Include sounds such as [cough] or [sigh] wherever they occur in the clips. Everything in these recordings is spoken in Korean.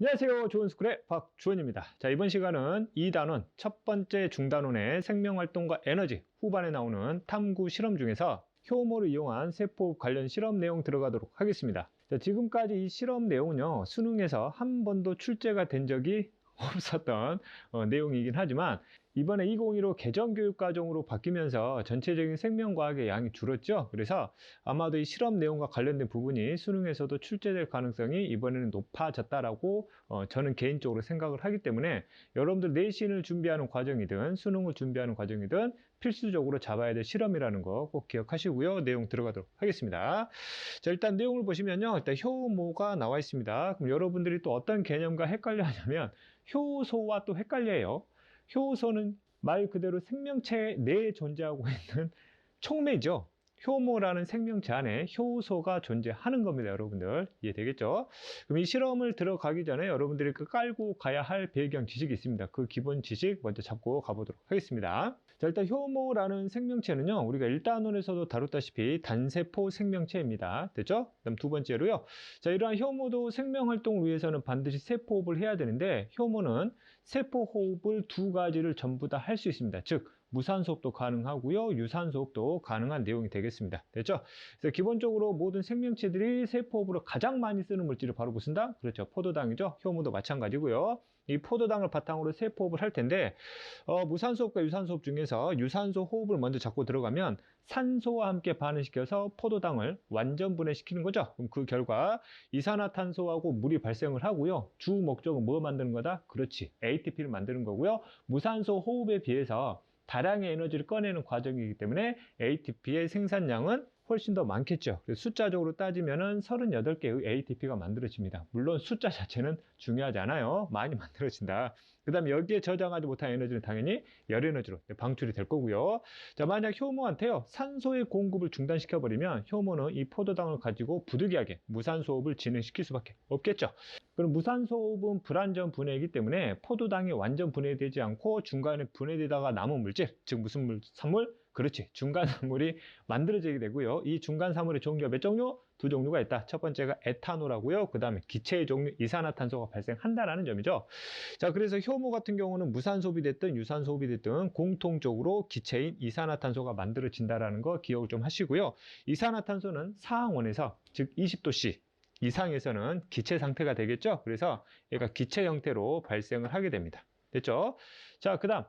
안녕하세요. 좋은스쿨의 박주원입니다. 자, 이번 시간은 2단원 첫 번째 중단원의 생명활동과 에너지 후반에 나오는 탐구 실험 중에서 효모를 이용한 세포 관련 실험 내용 들어가도록 하겠습니다. 자, 지금까지 이 실험 내용은요, 수능에서 한 번도 출제가 된 적이 없었던 어, 내용이긴 하지만 이번에 2015 개정교육과정으로 바뀌면서 전체적인 생명과학의 양이 줄었죠. 그래서 아마도 이 실험 내용과 관련된 부분이 수능에서도 출제될 가능성이 이번에는 높아졌다라고 어, 저는 개인적으로 생각을 하기 때문에 여러분들 내신을 준비하는 과정이든 수능을 준비하는 과정이든 필수적으로 잡아야 될 실험이라는 거 꼭 기억하시고요. 내용 들어가도록 하겠습니다. 자, 일단 내용을 보시면요. 일단 효모가 나와 있습니다. 그럼 여러분들이 또 어떤 개념과 헷갈려 하냐면 효소와 또 헷갈려요. 효소는 말 그대로 생명체 내에 존재하고 있는 촉매죠. 효모라는 생명체 안에 효소가 존재하는 겁니다, 여러분들. 이해되겠죠? 그럼 이 실험을 들어가기 전에 여러분들이 그 깔고 가야 할 배경 지식이 있습니다. 그 기본 지식 먼저 잡고 가보도록 하겠습니다. 자, 일단 효모라는 생명체는요, 우리가 1단원에서도 다뤘다시피 단세포 생명체입니다. 됐죠? 그다음 두 번째로요. 자, 이러한 효모도 생명 활동을 위해서는 반드시 세포호흡을 해야 되는데, 효모는 세포호흡을 두 가지를 전부 다 할 수 있습니다. 즉, 무산소흡도 가능하고요. 유산소흡도 가능한 내용이 되겠습니다. 됐죠? 그래서 기본적으로 모든 생명체들이 세포호흡으로 가장 많이 쓰는 물질을 바로 무슨 당? 그렇죠. 포도당이죠. 효모도 마찬가지고요. 이 포도당을 바탕으로 세포호흡을 할 텐데 어, 무산소호흡과 유산소호흡 중에서 유산소 호흡을 먼저 잡고 들어가면 산소와 함께 반응시켜서 포도당을 완전 분해시키는 거죠. 그럼 그 결과 이산화탄소하고 물이 발생을 하고요. 주 목적은 뭐 만드는 거다? 그렇지. ATP를 만드는 거고요. 무산소 호흡에 비해서 다량의 에너지를 꺼내는 과정이기 때문에 ATP의 생산량은 훨씬 더 많겠죠. 숫자적으로 따지면은 38개의 ATP가 만들어집니다. 물론 숫자 자체는 중요하지 않아요. 많이 [laughs] 만들어진다. 그 다음에 여기에 저장하지 못한 에너지는 당연히 열 에너지로 방출이 될 거고요. 자, 만약 효모한테요, 산소의 공급을 중단시켜 버리면 효모는 이 포도당을 가지고 부득이하게 무산소호흡을 진행시킬 수밖에 없겠죠. 그럼 무산소호흡은 불완전 분해이기 때문에 포도당이 완전 분해되지 않고 중간에 분해되다가 남은 물질, 즉 무슨 물, 산물? 그렇지. 중간 산물이 만들어지게 되고요. 이 중간 산물의 종류가 몇 종류? 두 종류가 있다. 첫 번째가 에탄올하고요. 그 다음에 기체의 종류 이산화탄소가 발생한다라는 점이죠. 자, 그래서 효모 같은 경우는 무산소흡이 됐든 유산소흡이 됐든 공통적으로 기체인 이산화탄소가 만들어진다라는 거 기억을 좀 하시고요. 이산화탄소는 상온에서 즉 20도씨 이상에서는 기체 상태가 되겠죠. 그래서 얘가 기체 형태로 발생을 하게 됩니다. 됐죠? 자, 그 다음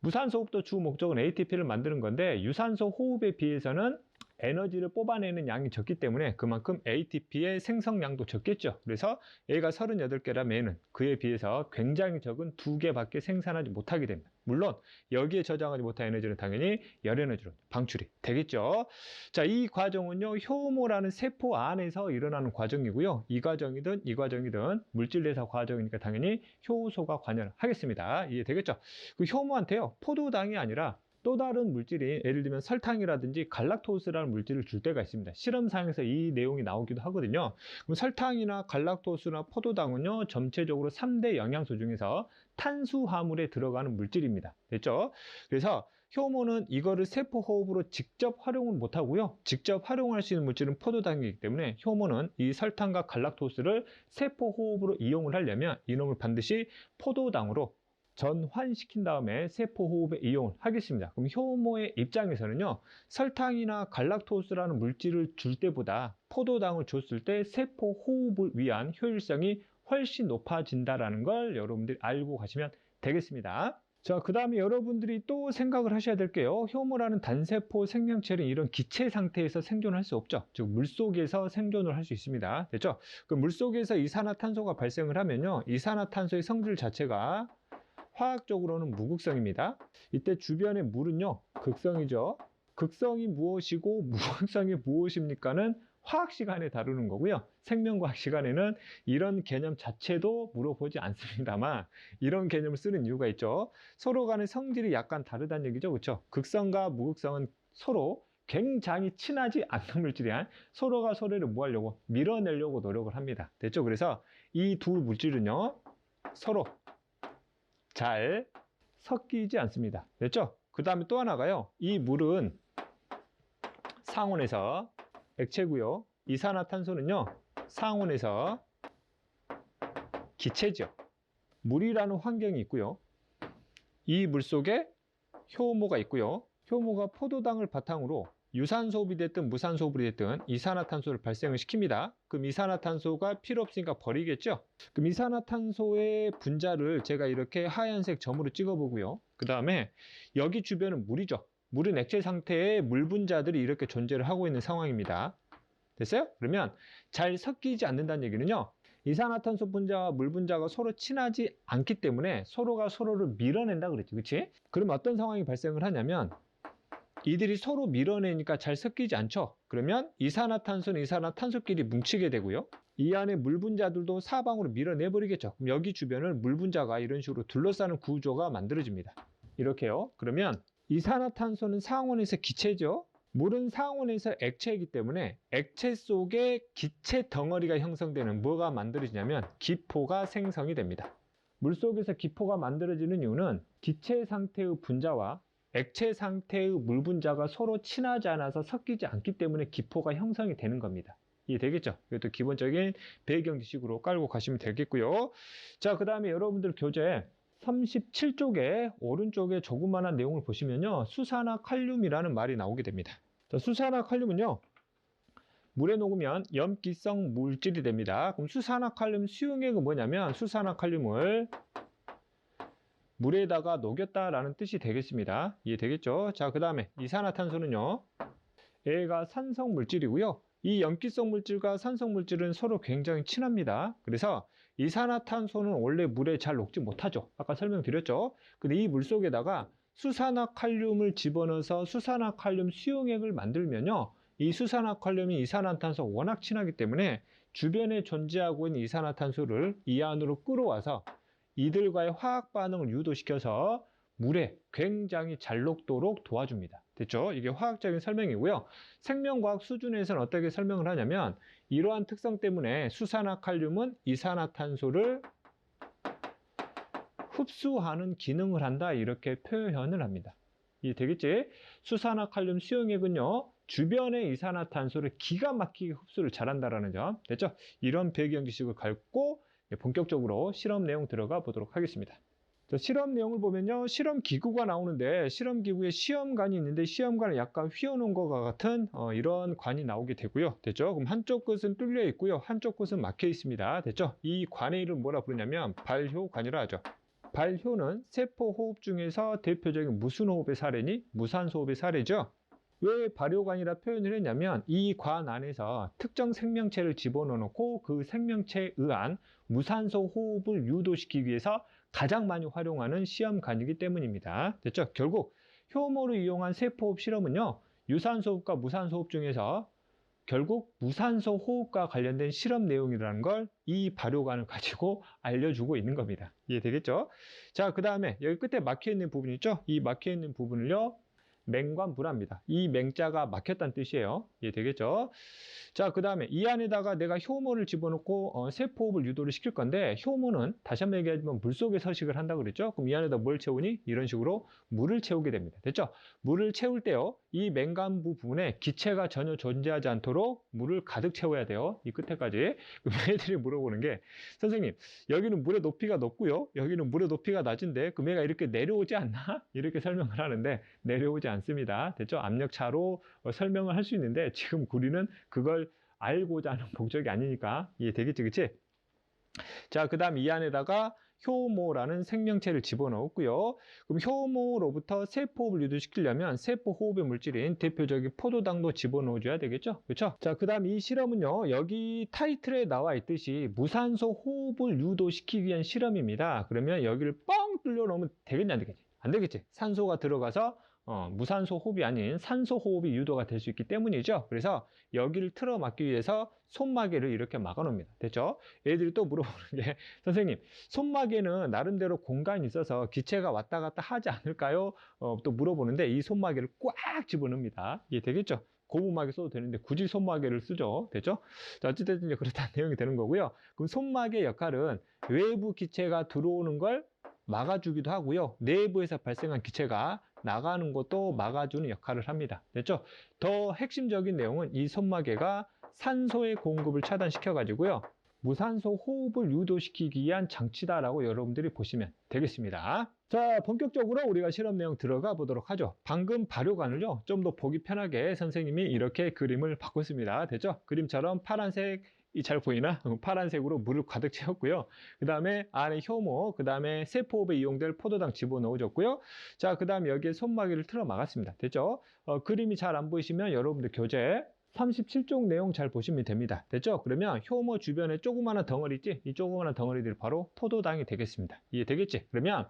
무산소 호흡도 주 목적은 ATP를 만드는 건데 유산소 호흡에 비해서는 에너지를 뽑아내는 양이 적기 때문에 그만큼 ATP의 생성량도 적겠죠. 그래서 얘가 38개라면은 그에 비해서 굉장히 적은 2개밖에 생산하지 못하게 됩니다. 물론 여기에 저장하지 못한 에너지는 당연히 열 에너지로 방출이 되겠죠. 자, 이 과정은요. 효모라는 세포 안에서 일어나는 과정이고요. 이 과정이든 이 과정이든 물질 대사 과정이니까 당연히 효소가 관여를 하겠습니다. 이해되겠죠? 그 효모한테요. 포도당이 아니라 또 다른 물질이 예를 들면 설탕이라든지 갈락토스라는 물질을 줄 때가 있습니다. 실험상에서 이 내용이 나오기도 하거든요. 그럼 설탕이나 갈락토스나 포도당은요, 전체적으로 3대 영양소 중에서 탄수화물에 들어가는 물질입니다. 됐죠? 그래서 효모는 이거를 세포 호흡으로 직접 활용을 못하고요. 직접 활용할 수 있는 물질은 포도당이기 때문에 효모는 이 설탕과 갈락토스를 세포 호흡으로 이용을 하려면 이놈을 반드시 포도당으로 전환시킨 다음에 세포 호흡에 이용을 하겠습니다. 그럼 효모의 입장에서는요, 설탕이나 갈락토스라는 물질을 줄 때보다 포도당을 줬을 때 세포 호흡을 위한 효율성이 훨씬 높아진다라는 걸 여러분들이 알고 가시면 되겠습니다. 자, 그 다음에 여러분들이 또 생각을 하셔야 될 게요. 효모라는 단세포 생명체는 이런 기체 상태에서 생존할 수 없죠. 즉, 물 속에서 생존을 할 수 있습니다. 됐죠? 그 물 속에서 이산화탄소가 발생을 하면요. 이산화탄소의 성질 자체가 화학적으로는 무극성입니다. 이때 주변의 물은요, 극성이죠. 극성이 무엇이고 무극성이 무엇입니까는 화학 시간에 다루는 거고요. 생명과학 시간에는 이런 개념 자체도 물어보지 않습니다만 이런 개념을 쓰는 이유가 있죠. 서로 간의 성질이 약간 다르다는 얘기죠. 그렇죠? 극성과 무극성은 서로 굉장히 친하지 않는 물질이야. 서로가 서로를 뭐 하려고? 밀어내려고 노력을 합니다. 됐죠? 그래서 이 두 물질은요, 서로 잘 섞이지 않습니다. 됐죠? 그 다음에 또 하나가요. 이 물은 상온에서 액체고요. 이산화탄소는요. 상온에서 기체죠. 물이라는 환경이 있고요. 이 물 속에 효모가 있고요. 효모가 포도당을 바탕으로 유산소흡이 됐든 무산소흡이 됐든 이산화탄소를 발생을 시킵니다. 그럼 이산화탄소가 필요 없으니까 버리겠죠? 그럼 이산화탄소의 분자를 제가 이렇게 하얀색 점으로 찍어보고요. 그 다음에 여기 주변은 물이죠. 물은 액체 상태의 물 분자들이 이렇게 존재를 하고 있는 상황입니다. 됐어요? 그러면 잘 섞이지 않는다는 얘기는요. 이산화탄소 분자와 물 분자가 서로 친하지 않기 때문에 서로가 서로를 밀어낸다 그랬지. 그치? 그럼 어떤 상황이 발생을 하냐면 이들이 서로 밀어내니까 잘 섞이지 않죠. 그러면 이산화탄소는 이산화탄소끼리 뭉치게 되고요. 이 안에 물 분자들도 사방으로 밀어내버리겠죠. 그럼 여기 주변을 물 분자가 이런 식으로 둘러싸는 구조가 만들어집니다. 이렇게요. 그러면 이산화탄소는 상온에서 기체죠. 물은 상온에서 액체이기 때문에 액체 속에 기체 덩어리가 형성되는 뭐가 만들어지냐면 기포가 생성이 됩니다. 물 속에서 기포가 만들어지는 이유는 기체 상태의 분자와 액체 상태의 물 분자가 서로 친하지 않아서 섞이지 않기 때문에 기포가 형성이 되는 겁니다. 이해되겠죠? 이것도 기본적인 배경 지식으로 깔고 가시면 되겠고요. 자, 그 다음에 여러분들 교재 37쪽에 오른쪽에 조그만한 내용을 보시면요. 수산화 칼륨이라는 말이 나오게 됩니다. 자, 수산화 칼륨은요. 물에 녹으면 염기성 물질이 됩니다. 그럼 수산화 칼륨 수용액은 뭐냐면 수산화 칼륨을 물에다가 녹였다라는 뜻이 되겠습니다. 이해되겠죠? 자, 그 다음에 이산화탄소는요. 얘가 산성 물질이고요. 이 염기성 물질과 산성 물질은 서로 굉장히 친합니다. 그래서 이산화탄소는 원래 물에 잘 녹지 못하죠. 아까 설명드렸죠. 근데 이 물 속에다가 수산화칼륨을 집어넣어서 수산화칼륨 수용액을 만들면요. 이 수산화칼륨이 이산화탄소 워낙 친하기 때문에 주변에 존재하고 있는 이산화탄소를 이 안으로 끌어와서 이들과의 화학 반응을 유도시켜서 물에 굉장히 잘 녹도록 도와줍니다. 됐죠? 이게 화학적인 설명이고요. 생명과학 수준에서는 어떻게 설명을 하냐면 이러한 특성 때문에 수산화칼륨은 이산화탄소를 흡수하는 기능을 한다 이렇게 표현을 합니다. 이 되겠지? 수산화칼륨 수용액은요 주변의 이산화탄소를 기가 막히게 흡수를 잘한다라는 점 됐죠? 이런 배경 지식을 갖고 본격적으로 실험 내용 들어가 보도록 하겠습니다. 자, 실험 내용을 보면요. 실험 기구가 나오는데 실험 기구에 시험관이 있는데 시험관을 약간 휘어놓은 것과 같은 어, 이런 관이 나오게 되고요. 됐죠? 그럼 한쪽 끝은 뚫려 있고요. 한쪽 끝은 막혀 있습니다. 됐죠? 이 관의 이름 뭐라 부르냐면 발효관이라 하죠. 발효는 세포 호흡 중에서 대표적인 무슨 호흡의 사례니? 무산소 호흡의 사례죠. 왜 발효관이라 표현을 했냐면 이 관 안에서 특정 생명체를 집어넣어 놓고 그 생명체에 의한 무산소 호흡을 유도시키기 위해서 가장 많이 활용하는 시험관이기 때문입니다. 됐죠? 결국 효모를 이용한 세포호흡 실험은요. 유산소 호흡과 무산소 호흡 중에서 결국 무산소 호흡과 관련된 실험 내용이라는 걸 이 발효관을 가지고 알려주고 있는 겁니다. 이해되겠죠? 자, 그 다음에 여기 끝에 막혀 있는 부분 있죠? 이 막혀 있는 부분을요. 맹관불합니다. 이 맹자가 막혔다는 뜻이에요. 이해 되겠죠? 자, 그 다음에 이 안에다가 내가 효모를 집어넣고 어, 세포호흡을 유도를 시킬 건데 효모는 다시 한번 얘기하지만 물속에 서식을 한다고 그랬죠? 그럼 이 안에다 뭘 채우니? 이런 식으로 물을 채우게 됩니다. 됐죠? 물을 채울 때요. 이 맹관부 부분에 기체가 전혀 존재하지 않도록 물을 가득 채워야 돼요. 이 끝에까지. 그럼 [laughs] 애들이 물어보는 게 선생님 여기는 물의 높이가 높고요. 여기는 물의 높이가 낮은데 그럼 얘가 이렇게 내려오지 않나? 이렇게 설명을 하는데 내려오지 않 습니다. 됐죠? 압력차로 어, 설명을 할 수 있는데 지금 우리는 그걸 알고자 하는 목적이 아니니까 이해되겠지, 그치? 자, 그 다음 이 안에다가 효모라는 생명체를 집어넣었고요. 그럼 효모로부터 세포호흡을 유도시키려면 세포호흡의 물질인 대표적인 포도당도 집어넣어줘야 되겠죠? 그렇죠? 자, 그 다음 이 실험은요. 여기 타이틀에 나와 있듯이 무산소 호흡을 유도시키기 위한 실험입니다. 그러면 여기를 뻥 뚫려 놓으면 되겠냐, 안 되겠지? 안 되겠지? 산소가 들어가서 어, 무산소 호흡이 아닌 산소 호흡이 유도가 될 수 있기 때문이죠. 그래서 여기를 틀어 막기 위해서 손마개를 이렇게 막아 놓습니다. 됐죠? 애들이 또 물어보는 게 [laughs] 선생님 손마개는 나름대로 공간이 있어서 기체가 왔다 갔다 하지 않을까요? 어, 또 물어보는데 이 손마개를 꽉 집어넣습니다. 이게 되겠죠? 고무마개 써도 되는데 굳이 손마개를 쓰죠. 됐죠? 자, 어찌됐든 그렇다는 [laughs] 내용이 되는 거고요. 그럼 손마개 역할은 외부 기체가 들어오는 걸 막아주기도 하고요. 내부에서 발생한 기체가 나가는 것도 막아주는 역할을 합니다. 됐죠? 더 핵심적인 내용은 이 손마개가 산소의 공급을 차단시켜 가지고요. 무산소 호흡을 유도시키기 위한 장치다라고 여러분들이 보시면 되겠습니다. 자, 본격적으로 우리가 실험 내용 들어가 보도록 하죠. 방금 발효관을요, 좀 더 보기 편하게 선생님이 이렇게 그림을 바꿨습니다. 됐죠? 그림처럼 파란색, 이 잘 보이나? 파란색으로 물을 가득 채웠고요. 그 다음에 안에 효모, 그 다음에 세포호흡에 이용될 포도당 집어넣어줬고요. 자, 그 다음에 여기에 손막이를 틀어 막았습니다. 됐죠? 어, 그림이 잘 안 보이시면 여러분들 교재 37쪽 내용 잘 보시면 됩니다. 됐죠? 그러면 효모 주변에 조그마한 덩어리 있지? 이 조그마한 덩어리들이 바로 포도당이 되겠습니다. 이해되겠지? 그러면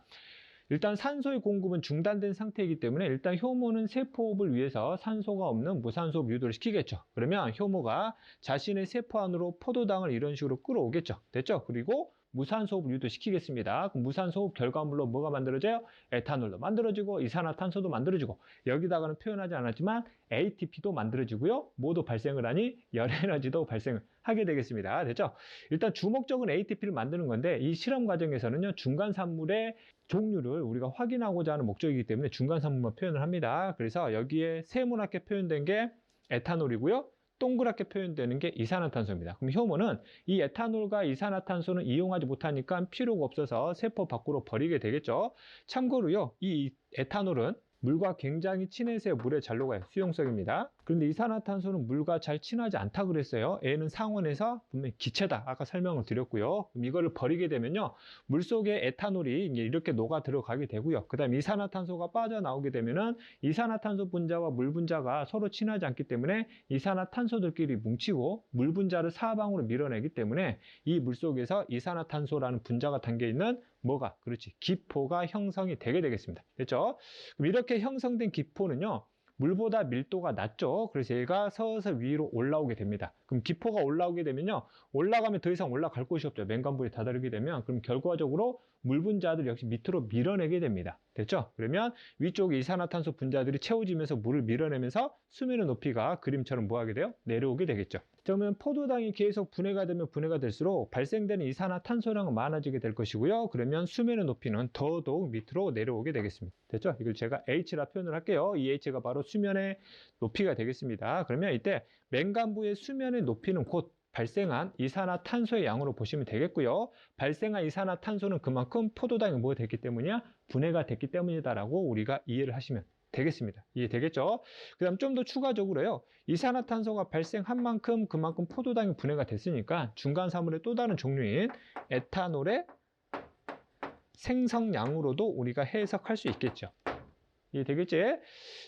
일단 산소의 공급은 중단된 상태이기 때문에 일단 효모는 세포호흡을 위해서 산소가 없는 무산소호흡 유도를 시키겠죠. 그러면 효모가 자신의 세포 안으로 포도당을 이런 식으로 끌어오겠죠. 됐죠? 그리고 무산소호흡 유도시키겠습니다. 그럼 무산소호흡 결과물로 뭐가 만들어져요? 에탄올도 만들어지고 이산화탄소도 만들어지고 여기다가는 표현하지 않았지만 ATP도 만들어지고요. 모두 발생을 하니 열에너지도 발생을 하게 되겠습니다. 됐죠? 일단 주목적은 ATP를 만드는 건데 이 실험 과정에서는요. 중간 산물의 종류를 우리가 확인하고자 하는 목적이기 때문에 중간 산물만 표현을 합니다. 그래서 여기에 세모나게 표현된 게 에탄올이고요. 동그랗게 표현되는 게 이산화탄소입니다. 그럼 효모는 이 에탄올과 이산화탄소는 이용하지 못하니까 필요가 없어서 세포 밖으로 버리게 되겠죠. 참고로요, 이 에탄올은 물과 굉장히 친해서 물에 잘 녹아요. 수용성입니다. 그런데 이산화탄소는 물과 잘 친하지 않다 그랬어요. A는 상온에서 분명히 기체다. 아까 설명을 드렸고요. 그럼 이거를 버리게 되면요. 물 속에 에탄올이 이렇게 녹아 들어가게 되고요. 그 다음 이산화탄소가 빠져나오게 되면은 이산화탄소 분자와 물 분자가 서로 친하지 않기 때문에 이산화탄소들끼리 뭉치고 물 분자를 사방으로 밀어내기 때문에 이 물 속에서 이산화탄소라는 분자가 담겨 있는 뭐가 그렇지 기포가 형성이 되게 되겠습니다. 됐죠? 그럼 이렇게 형성된 기포는요. 물보다 밀도가 낮죠. 그래서 얘가 서서 위로 올라오게 됩니다. 그럼 기포가 올라오게 되면요. 올라가면 더 이상 올라갈 곳이 없죠. 맨간불에 다다르게 되면 그럼 결과적으로 물 분자들 역시 밑으로 밀어내게 됩니다. 됐죠? 그러면 위쪽 이산화탄소 분자들이 채워지면서 물을 밀어내면서 수면의 높이가 그림처럼 뭐하게 돼요? 내려오게 되겠죠. 그러면 포도당이 계속 분해가 되면 분해가 될수록 발생되는 이산화탄소량은 많아지게 될 것이고요. 그러면 수면의 높이는 더더욱 밑으로 내려오게 되겠습니다. 됐죠? 이걸 제가 H라 표현을 할게요. 이 H가 바로 수면의 높이가 되겠습니다. 그러면 이때 맨간부의 수면의 높이는 곧 발생한 이산화탄소의 양으로 보시면 되겠고요. 발생한 이산화탄소는 그만큼 포도당이 뭐 됐기 때문이야? 분해가 됐기 때문이다라고 우리가 이해를 하시면 되겠습니다. 이해되겠죠? 그 다음 좀 더 추가적으로요. 이산화탄소가 발생한 만큼 그만큼 포도당이 분해가 됐으니까 중간 사물의 또 다른 종류인 에탄올의 생성량으로도 우리가 해석할 수 있겠죠. 이해되겠지?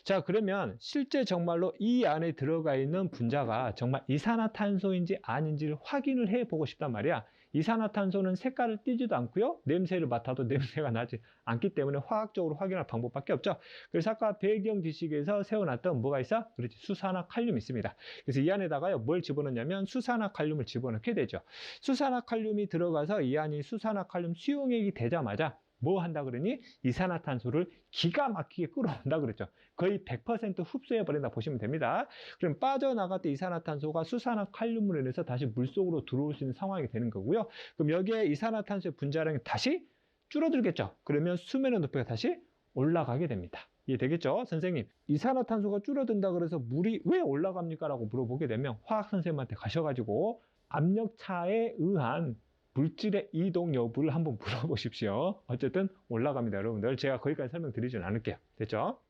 자, 그러면 실제 정말로 이 안에 들어가 있는 분자가 정말 이산화탄소인지 아닌지를 확인을 해 보고 싶단 말이야. 이산화탄소는 색깔을 띠지도 않고요. 냄새를 맡아도 [laughs] 냄새가 나지 않기 때문에 화학적으로 확인할 방법밖에 없죠. 그래서 아까 배경 지식에서 세워놨던 뭐가 있어? 그렇지. 수산화 칼륨이 있습니다. 그래서 이 안에다가요. 뭘 집어넣냐면 수산화 칼륨을 집어넣게 되죠. 수산화 칼륨이 들어가서 이 안이 수산화 칼륨 수용액이 되자마자 뭐 한다 그러니 이산화탄소를 기가 막히게 끌어온다 그랬죠. 거의 100% 흡수해 버린다 보시면 됩니다. 그럼 빠져나갈 때 이산화탄소가 수산화 칼륨으로 인해서 다시 물속으로 들어올 수 있는 상황이 되는 거고요. 그럼 여기에 이산화탄소의 분자량이 다시 줄어들겠죠. 그러면 수면의 높이가 다시 올라가게 됩니다. 이해되겠죠? 선생님, 이산화탄소가 줄어든다 그래서 물이 왜 올라갑니까? 라고 물어보게 되면 화학 선생님한테 가셔가지고 압력차에 의한 물질의 이동 여부를 한번 물어보십시오. 어쨌든 올라갑니다, 여러분들. 제가 거기까지 설명드리진 않을게요. 됐죠?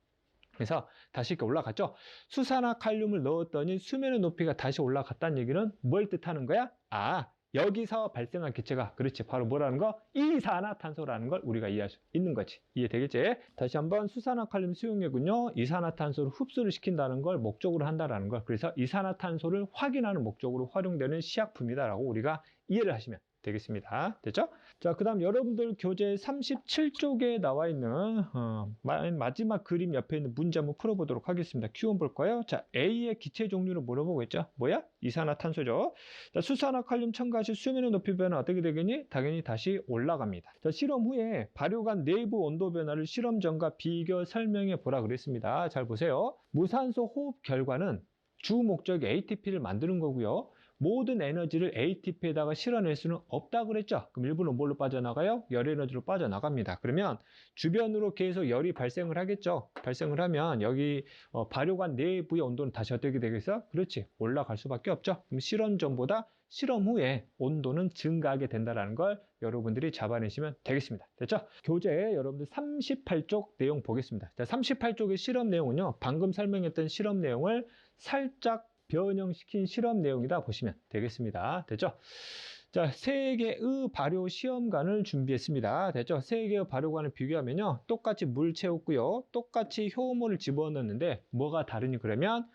그래서 다시 이렇게 올라갔죠. 수산화 칼륨을 넣었더니 수면의 높이가 다시 올라갔다는 얘기는 뭘 뜻하는 거야? 아, 여기서 발생한 기체가 그렇지 바로 뭐라는 거? 이산화탄소라는 걸 우리가 이해할 수 있는 거지. 이해되겠지? 다시 한번 수산화칼륨 수용액은요. 이산화탄소를 흡수를 시킨다는 걸 목적으로 한다라는 걸. 그래서 이산화탄소를 확인하는 목적으로 활용되는 시약품이다라고 우리가 이해를 하시면 되겠습니다. 됐죠? 자, 그 다음 여러분들 교재 37쪽에 나와 있는 어, 마지막 그림 옆에 있는 문제 한번 풀어보도록 하겠습니다. Q1 볼까요? 자, A의 기체 종류를 물어보고 있죠. 뭐야? 이산화탄소죠. 자, 수산화 칼륨 첨가시 수면의 높이 변화 어떻게 되겠니? 당연히 다시 올라갑니다. 자, 실험 후에 발효관 내부 온도 변화를 실험 전과 비교 설명해 보라 그랬습니다. 잘 보세요. 무산소 호흡 결과는 주 목적이 ATP를 만드는 거고요. 모든 에너지를 ATP에다가 실어낼 수는 없다 그랬죠. 그럼 일부는 뭘로 빠져나가요? 열 에너지로 빠져나갑니다. 그러면 주변으로 계속 열이 발생을 하겠죠. 발생을 하면 여기 어, 발효관 내부의 온도는 다시 어떻게 되겠어? 그렇지. 올라갈 수밖에 없죠. 그럼 실험 전보다 실험 후에 온도는 증가하게 된다는 걸 여러분들이 잡아내시면 되겠습니다. 됐죠? 교재 여러분들 38쪽 내용 보겠습니다. 자, 38쪽의 실험 내용은요. 방금 설명했던 실험 내용을 살짝 변형시킨 실험 내용이다 보시면 되겠습니다. 됐죠? 자, 세 개의 발효 시험관을 준비했습니다. 됐죠? 세 개의 발효관을 비교하면요. 똑같이 물 채웠고요. 똑같이 효모를 집어넣는데 뭐가 다르니 그러면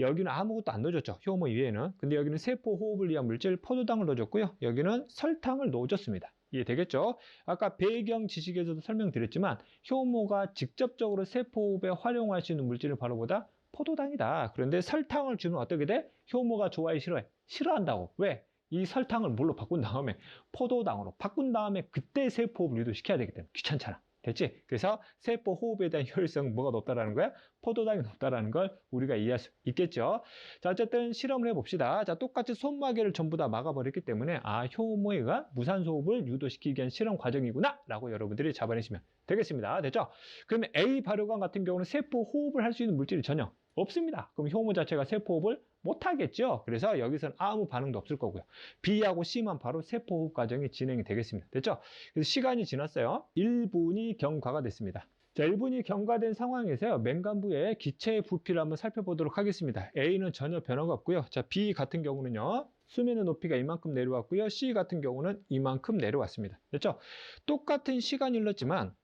여기는 아무것도 안 넣어줬죠. 효모 이외에는. 근데 여기는 세포 호흡을 위한 물질 포도당을 넣어줬고요. 여기는 설탕을 넣어줬습니다. 이해되겠죠? 아까 배경 지식에서도 설명드렸지만 효모가 직접적으로 세포 호흡에 활용할 수 있는 물질은 바로 보다 포도당이다. 그런데 설탕을 주면 어떻게 돼? 효모가 좋아해 싫어해? 싫어한다고. 왜? 이 설탕을 물로 바꾼 다음에 포도당으로 바꾼 다음에 그때 세포 호흡을 유도시켜야 되기 때문에 귀찮잖아. 됐지? 그래서 세포 호흡에 대한 효율성 뭐가 높다라는 거야? 포도당이 높다라는 걸 우리가 이해할 수 있겠죠. 자, 어쨌든 실험을 해봅시다. 자, 똑같이 손마개를 전부 다 막아버렸기 때문에 아, 효모가 무산소 호흡을 유도시키기 위한 실험 과정이구나 라고 여러분들이 잡아내시면 되겠습니다. 됐죠? 그러면 A 발효관 같은 경우는 세포 호흡을 할 수 있는 물질이 전혀 없습니다. 그럼 효모 자체가 세포 호흡을 못하겠죠. 그래서 여기서는 아무 반응도 없을 거고요. B하고 C만 바로 세포 호흡 과정이 진행이 되겠습니다. 됐죠? 그래서 시간이 지났어요. 1분이 경과가 됐습니다. 자, 1분이 경과된 상황에서요. 맹간부의 기체 부피를 한번 살펴보도록 하겠습니다. A는 전혀 변화가 없고요. 자, B 같은 경우는요. 수면의 높이가 이만큼 내려왔고요. C 같은 경우는 이만큼 내려왔습니다. 됐죠? 똑같은 시간이 흘렀지만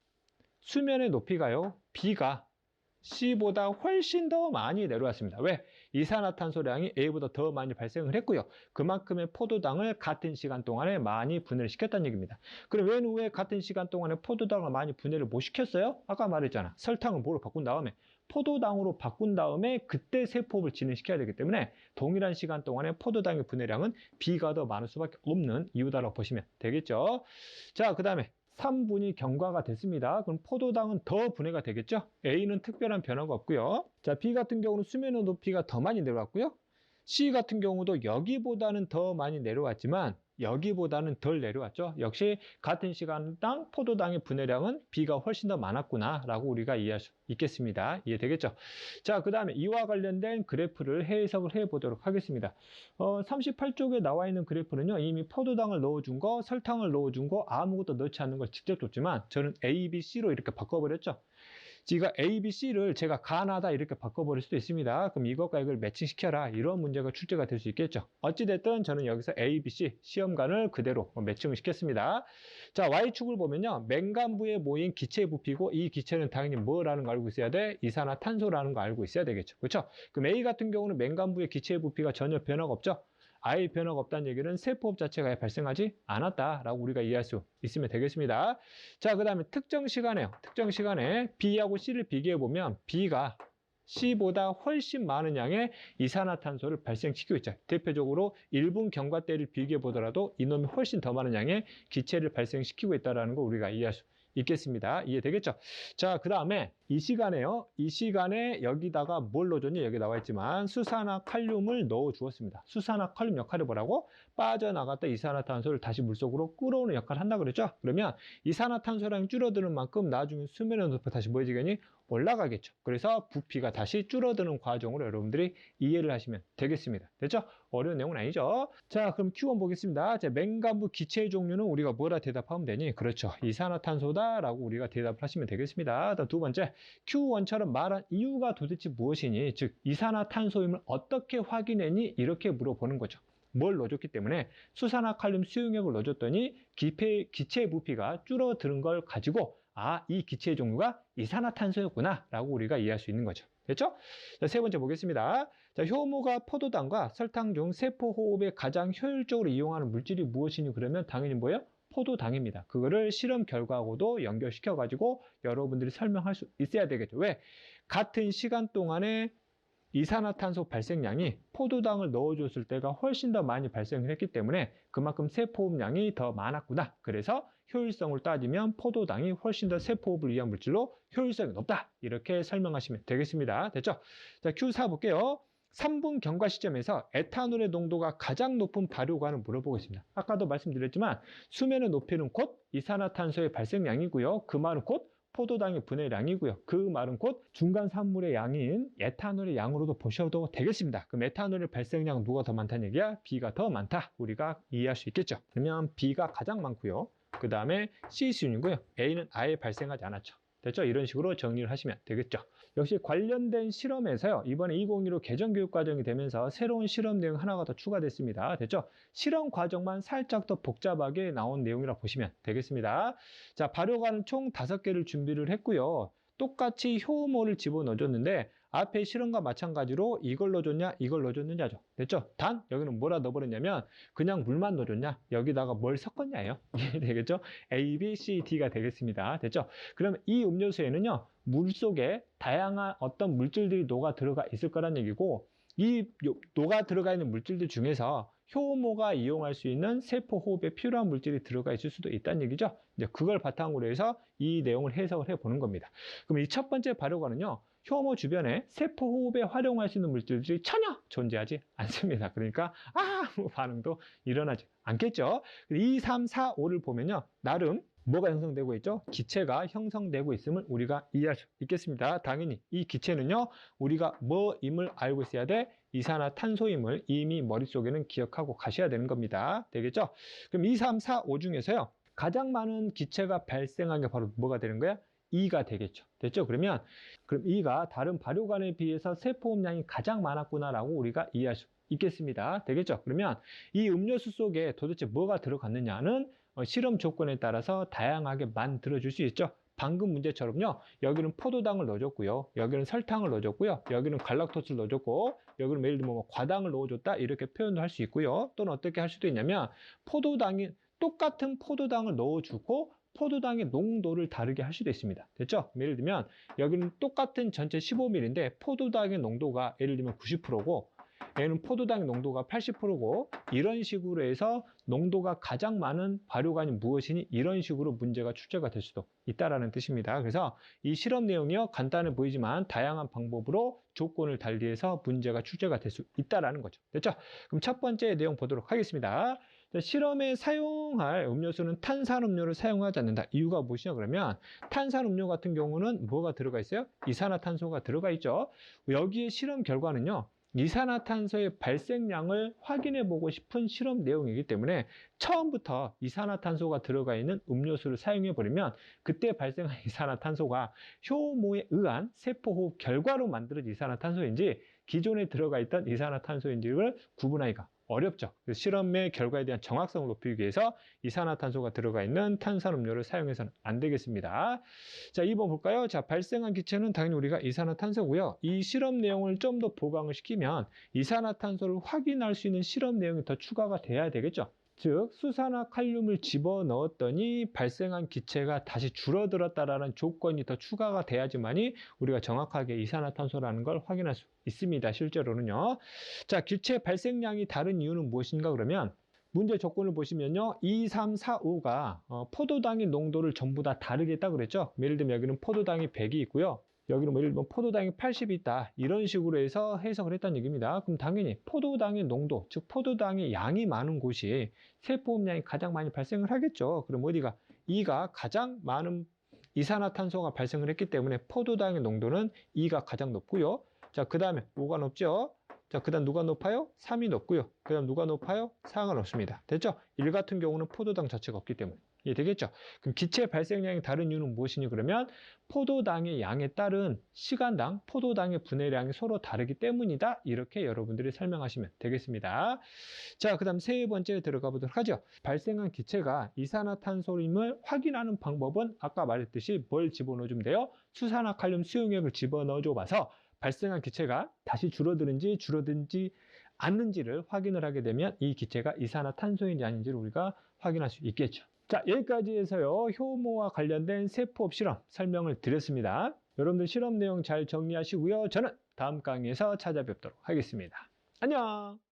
수면의 높이가요. B가 C보다 훨씬 더 많이 내려왔습니다. 왜? 이산화탄소량이 A보다 더 많이 발생을 했고요. 그만큼의 포도당을 같은 시간 동안에 많이 분해를 시켰다는 얘기입니다. 그럼 왜, 왜 같은 시간 동안에 포도당을 많이 분해를 못 시켰어요? 아까 말했잖아. 설탕을 뭐로 바꾼 다음에 포도당으로 바꾼 다음에 그때 세포흡을 진행시켜야 되기 때문에 동일한 시간 동안에 포도당의 분해량은 B가 더 많을 수밖에 없는 이유다라고 보시면 되겠죠. 자, 그 다음에 3분이 경과가 됐습니다. 그럼 포도당은 더 분해가 되겠죠? A는 특별한 변화가 없고요. 자, B 같은 경우는 수면의 높이가 더 많이 내려왔고요. C 같은 경우도 여기보다는 더 많이 내려왔지만 여기보다는 덜 내려왔죠. 역시 같은 시간당 포도당의 분해량은 B가 훨씬 더 많았구나 라고 우리가 이해할 수 있겠습니다. 이해되겠죠? 자, 그 다음에 이와 관련된 그래프를 해석을 해보도록 하겠습니다. 어, 38쪽에 나와 있는 그래프는요. 이미 포도당을 넣어준 거, 설탕을 넣어준 거, 아무것도 넣지 않는 걸 직접 줬지만 저는 A, B, C로 이렇게 바꿔버렸죠. 지가 A, B, C를 제가 가나다 이렇게 바꿔버릴 수도 있습니다. 그럼 이것과 이걸 매칭시켜라. 이런 문제가 출제가 될 수 있겠죠. 어찌됐든 저는 여기서 A, B, C 시험관을 그대로 매칭을 시켰습니다. 자, Y축을 보면요. 맹간부에 모인 기체 부피고 이 기체는 당연히 뭐라는 거 알고 있어야 돼? 이산화탄소라는 거 알고 있어야 되겠죠. 그렇죠? 그럼 A 같은 경우는 맹간부의 기체 부피가 전혀 변화가 없죠. 아예 변화가 없다는 얘기는 세포흡 자체가 발생하지 않았다라고 우리가 이해할 수 있으면 되겠습니다. 자, 그 다음에 특정 시간에요. 특정 시간에 B하고 C를 비교해 보면 B가 C보다 훨씬 많은 양의 이산화탄소를 발생시키고 있죠. 대표적으로 1분 경과 때를 비교해 보더라도 이놈이 훨씬 더 많은 양의 기체를 발생시키고 있다는 거 우리가 이해할 수 있겠습니다. 이해되겠죠? 자, 그 다음에 이 시간에요. 이 시간에 여기다가 뭘 넣어줬니? 여기 나와 있지만 수산화 칼륨을 넣어 주었습니다. 수산화 칼륨 역할을 뭐라고? 빠져나갔다 이산화탄소를 다시 물속으로 끌어오는 역할을 한다 그랬죠? 그러면 이산화탄소량이 줄어드는 만큼 나중에 수면의 높이 다시 뭐해지겠니? 올라가겠죠. 그래서 부피가 다시 줄어드는 과정으로 여러분들이 이해를 하시면 되겠습니다. 됐죠? 어려운 내용은 아니죠. 자, 그럼 Q1 보겠습니다. 자, 맹간부 기체의 종류는 우리가 뭐라 대답하면 되니? 그렇죠. 이산화탄소다라고 우리가 대답을 하시면 되겠습니다. 두 번째, Q1처럼 말한 이유가 도대체 무엇이니? 즉, 이산화탄소임을 어떻게 확인했니? 이렇게 물어보는 거죠. 뭘 넣어줬기 때문에 수산화 칼륨 수용액을 넣어줬더니 기체 부피가 줄어드는 걸 가지고 아, 이 기체의 종류가 이산화탄소였구나 라고 우리가 이해할 수 있는 거죠. 됐죠? 자, 세 번째 보겠습니다. 자, 효모가 포도당과 설탕 중 세포 호흡에 가장 효율적으로 이용하는 물질이 무엇이니 그러면 당연히 뭐예요? 포도당입니다. 그거를 실험 결과하고도 연결시켜 가지고 여러분들이 설명할 수 있어야 되겠죠. 왜? 같은 시간 동안에 이산화탄소 발생량이 포도당을 넣어줬을 때가 훨씬 더 많이 발생을 했기 때문에 그만큼 세포흡량이 더 많았구나. 그래서 효율성을 따지면 포도당이 훨씬 더 세포흡을 위한 물질로 효율성이 높다. 이렇게 설명하시면 되겠습니다. 됐죠? 자, Q4 볼게요. 3분 경과 시점에서 에탄올의 농도가 가장 높은 발효관을 물어보겠습니다. 아까도 말씀드렸지만 수면의 높이는 곧 이산화탄소의 발생량이고요. 그 말은 곧 포도당의 분해량이고요. 그 말은 곧 중간 산물의 양인 에탄올의 양으로도 보셔도 되겠습니다. 그럼 에탄올의 발생량 누가 더 많다는 얘기야? B가 더 많다. 우리가 이해할 수 있겠죠. 그러면 B가 가장 많고요. 그 다음에 C 수준이고요. A는 아예 발생하지 않았죠. 됐죠? 이런 식으로 정리를 하시면 되겠죠. 역시 관련된 실험에서요. 이번에 2015 개정 교육 과정이 되면서 새로운 실험 내용 하나가 더 추가됐습니다. 됐죠? 실험 과정만 살짝 더 복잡하게 나온 내용이라 보시면 되겠습니다. 자, 발효관은 총 5개를 준비를 했고요. 똑같이 효모를 집어넣어줬는데 앞에 실험과 마찬가지로 이걸 넣어줬냐 이걸 넣어줬느냐죠 됐죠 단 여기는 뭐라 넣어버렸냐면 그냥 물만 넣어줬냐 여기다가 뭘 섞었냐예요 [laughs] 이게 되겠죠 A, B, C, D가 되겠습니다 됐죠 그러면 이 음료수에는요 물 속에 다양한 어떤 물질들이 녹아 들어가 있을 거란 얘기고 이 요- 녹아 들어가 있는 물질들 중에서 효모가 이용할 수 있는 세포 호흡에 필요한 물질이 들어가 있을 수도 있다는 얘기죠. 이제 그걸 바탕으로 해서 이 내용을 해석을 해 보는 겁니다. 그럼 이 첫 번째 발효관은요. 효모 주변에 세포 호흡에 활용할 수 있는 물질들이 전혀 존재하지 않습니다. 그러니까 아무 반응도 일어나지 않겠죠. 2, 3, 4, 5를 보면요. 나름 뭐가 형성되고 있죠? 기체가 형성되고 있음을 우리가 이해할 수 있겠습니다. 당연히 이 기체는요. 우리가 뭐임을 알고 있어야 돼? 이산화탄소임을 이미 머릿속에는 기억하고 가셔야 되는 겁니다. 되겠죠? 그럼 2, 3, 4, 5 중에서요. 가장 많은 기체가 발생한 게 바로 뭐가 되는 거야? 2가 되겠죠. 됐죠? 그러면 그럼 2가 다른 발효관에 비해서 세포음량이 가장 많았구나라고 우리가 이해할 수 있겠습니다. 되겠죠? 그러면 이 음료수 속에 도대체 뭐가 들어갔느냐는 어, 실험 조건에 따라서 다양하게 만들어줄 수 있죠. 방금 문제처럼요. 여기는 포도당을 넣어줬고요. 여기는 설탕을 넣어줬고요. 여기는 갈락토스를 넣어줬고 여기는 예를 들면 뭐 과당을 넣어줬다 이렇게 표현도 할 수 있고요. 또는 어떻게 할 수도 있냐면 포도당이 똑같은 포도당을 넣어주고 포도당의 농도를 다르게 할 수도 있습니다. 됐죠? 예를 들면 여기는 똑같은 전체 15ml인데 포도당의 농도가 예를 들면 90%고 얘는 포도당의 농도가 80%고 이런 식으로 해서 농도가 가장 많은 발효관이 무엇이니 이런 식으로 문제가 출제가 될 수도 있다라는 뜻입니다. 그래서 이 실험 내용이요 간단해 보이지만 다양한 방법으로 조건을 달리해서 문제가 출제가 될 수 있다라는 거죠. 됐죠? 그럼 첫 번째 내용 보도록 하겠습니다. 자, 실험에 사용할 음료수는 탄산음료를 사용하지 않는다. 이유가 무엇이냐 그러면 탄산음료 같은 경우는 뭐가 들어가 있어요? 이산화탄소가 들어가 있죠. 여기에 실험 결과는요. 이산화탄소의 발생량을 확인해 보고 싶은 실험 내용이기 때문에 처음부터 이산화탄소가 들어가 있는 음료수를 사용해 버리면 그때 발생한 [laughs] 이산화탄소가 효모에 의한 세포호흡 결과로 만들어진 이산화탄소인지 기존에 들어가 있던 이산화탄소인지를 구분하기가 어렵죠. 실험의 결과에 대한 정확성을 높이기 위해서 이산화탄소가 들어가 있는 탄산음료를 사용해서는 안 되겠습니다. 자, 2번 볼까요? 자, 발생한 기체는 당연히 우리가 이산화탄소고요. 이 실험 내용을 좀 더 보강을 시키면 이산화탄소를 확인할 수 있는 실험 내용이 더 추가가 돼야 되겠죠. 즉 수산화 칼륨을 집어넣었더니 발생한 기체가 다시 줄어들었다라는 조건이 더 추가가 돼야지만이 우리가 정확하게 이산화탄소라는 걸 확인할 수 있습니다. 실제로는요. 자, 기체 발생량이 다른 이유는 무엇인가 그러면 문제 조건을 보시면요. 2, 3, 4, 5가 어, 포도당의 농도를 전부 다 다르게 했다 그랬죠. 예를 들면 여기는 포도당이 100이 있고요. 여기는 뭐 예를 들면 포도당이 80이 있다. 이런 식으로 해서 해석을 했다는 얘기입니다. 그럼 당연히 포도당의 농도, 즉 포도당의 양이 많은 곳이 세포음량이 가장 많이 발생을 하겠죠. 그럼 어디가? 2가 가장 많은 이산화탄소가 발생을 했기 때문에 포도당의 농도는 2가 가장 높고요. 자, 그 다음에 5가 높죠. 자, 그 다음 누가 높아요? 3이 높고요. 그 다음 누가 높아요? 4가 높습니다. 됐죠? 1 같은 경우는 포도당 자체가 없기 때문에. 이해되겠죠? 그럼 기체 발생량이 다른 이유는 무엇이니? 그러면 포도당의 양에 따른 시간당 포도당의 분해량이 서로 다르기 때문이다. 이렇게 여러분들이 설명하시면 되겠습니다. 자, 그 다음 세 번째 들어가 보도록 하죠. 발생한 기체가 이산화탄소임을 확인하는 방법은 아까 말했듯이 뭘 집어넣어주면 돼요? 수산화칼륨 수용액을 집어넣어줘 봐서 발생한 기체가 다시 줄어드는지 줄어든지 않는지를 확인을 하게 되면 이 기체가 이산화탄소인지 아닌지를 우리가 확인할 수 있겠죠. 자, 여기까지 해서요. 효모와 관련된 세포업 실험 설명을 드렸습니다. 여러분들 실험 내용 잘 정리하시고요. 저는 다음 강의에서 찾아뵙도록 하겠습니다. 안녕!